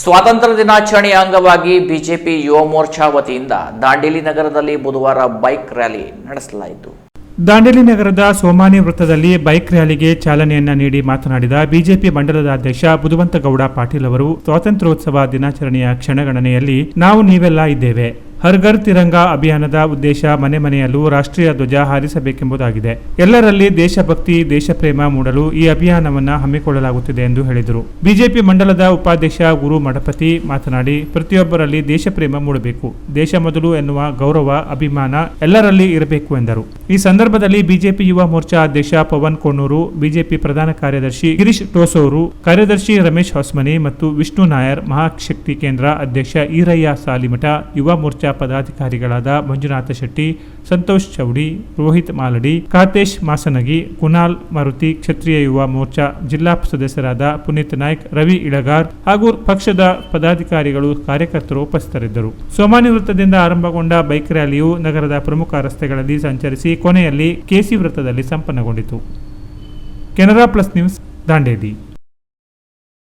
ಸ್ವಾತಂತ್ರ್ಯ ದಿನಾಚರಣೆಯ ಅಂಗವಾಗಿ ಬಿಜೆಪಿ ಯುವ ಮೋರ್ಚಾ ವತಿಯಿಂದ ದಾಂಡೇಲಿ ನಗರದಲ್ಲಿ ಬುಧವಾರ ಬೈಕ್ ರ್ಯಾಲಿ ನಡೆಸಲಾಯಿತು. ದಾಂಡೇಲಿ ನಗರದ ಸೋಮಾನಿ ವೃತ್ತದಲ್ಲಿ ಬೈಕ್ ರ್ಯಾಲಿಗೆ ಚಾಲನೆಯನ್ನ ನೀಡಿ ಮಾತನಾಡಿದ ಬಿಜೆಪಿ ಮಂಡಲದ ಅಧ್ಯಕ್ಷ ಬುಧವಂತಗೌಡ ಪಾಟೀಲ್ ಅವರು ಸ್ವಾತಂತ್ರ್ಯೋತ್ಸವ ದಿನಾಚರಣೆಯ ಕ್ಷಣಗಣನೆಯಲ್ಲಿ ನಾವು ನೀವೆಲ್ಲ ಇದ್ದೇವೆ. ಹರ್ ಘರ್ ತಿರಂಗಾ ಅಭಿಯಾನದ ಉದ್ದೇಶ ಮನೆ ಮನೆಯಲ್ಲೂ ರಾಷ್ಟ್ರೀಯ ಧ್ವಜ ಹಾರಿಸಬೇಕೆಂಬುದಾಗಿದೆ. ಎಲ್ಲರಲ್ಲಿ ದೇಶಭಕ್ತಿ, ದೇಶಪ್ರೇಮ ಮೂಡಲು ಈ ಅಭಿಯಾನವನ್ನು ಹಮ್ಮಿಕೊಳ್ಳಲಾಗುತ್ತಿದೆ ಎಂದು ಹೇಳಿದರು. ಬಿಜೆಪಿ ಮಂಡಲದ ಉಪಾಧ್ಯಕ್ಷ ಗುರು ಮಠಪತಿ ಮಾತನಾಡಿ, ಪ್ರತಿಯೊಬ್ಬರಲ್ಲಿ ದೇಶಪ್ರೇಮ ಮೂಡಬೇಕು. ದೇಶ ಮೊದಲು ಎನ್ನುವ ಗೌರವ, ಅಭಿಮಾನ ಎಲ್ಲರಲ್ಲಿ ಇರಬೇಕು ಎಂದರು. ಈ ಸಂದರ್ಭದಲ್ಲಿ ಬಿಜೆಪಿ ಯುವ ಮೋರ್ಚಾ ಅಧ್ಯಕ್ಷ ಪವನ್ ಕೋಣೂರು, ಬಿಜೆಪಿ ಪ್ರಧಾನ ಕಾರ್ಯದರ್ಶಿ ಗಿರೀಶ್ ಟೋಸೋರು, ಕಾರ್ಯದರ್ಶಿ ರಮೇಶ್ ಹೊಸ್ಮನಿ ಮತ್ತು ವಿಷ್ಣು ನಾಯರ್ ಮಹಾಶಕ್ತಿ ಕೇಂದ್ರ ಅಧ್ಯಕ್ಷ ಈರಯ್ಯ ಸಾಲಿಮಠ ಯುವ ಮೋರ್ಚಾ ಪದಾಧಿಕಾರಿಗಳಾದ ಮಂಜುನಾಥ ಶೆಟ್ಟಿ, ಸಂತೋಷ್ ಚೌಡಿ, ರೋಹಿತ್ ಮಾಲಡಿ, ಕಾತೇಶ್ ಮಾಸನಗಿ, ಕುನಾಲ್ ಮಾರುತಿ ಕ್ಷತ್ರಿಯ ಯುವ ಮೋರ್ಚಾ, ಜಿಲ್ಲಾ ಸದಸ್ಯರಾದ ಪುನೀತ್ ನಾಯ್ಕ್, ರವಿ ಇಳಗಾರ್ ಹಾಗೂ ಪಕ್ಷದ ಪದಾಧಿಕಾರಿಗಳು ಕಾರ್ಯಕರ್ತರು ಉಪಸ್ಥಿತರಿದ್ದರು. ಸೋಮಾನಿ ವೃತ್ತದಿಂದ ಆರಂಭಗೊಂಡ ಬೈಕ್ ರ್ಯಾಲಿಯು ನಗರದ ಪ್ರಮುಖ ರಸ್ತೆಗಳಲ್ಲಿ ಸಂಚರಿಸಿ ಕೊನೆಯಲ್ಲಿ ಕೆಸಿ ವೃತ್ತದಲ್ಲಿ ಸಂಪನ್ನಗೊಂಡಿತು. Canara plus news Dandeli.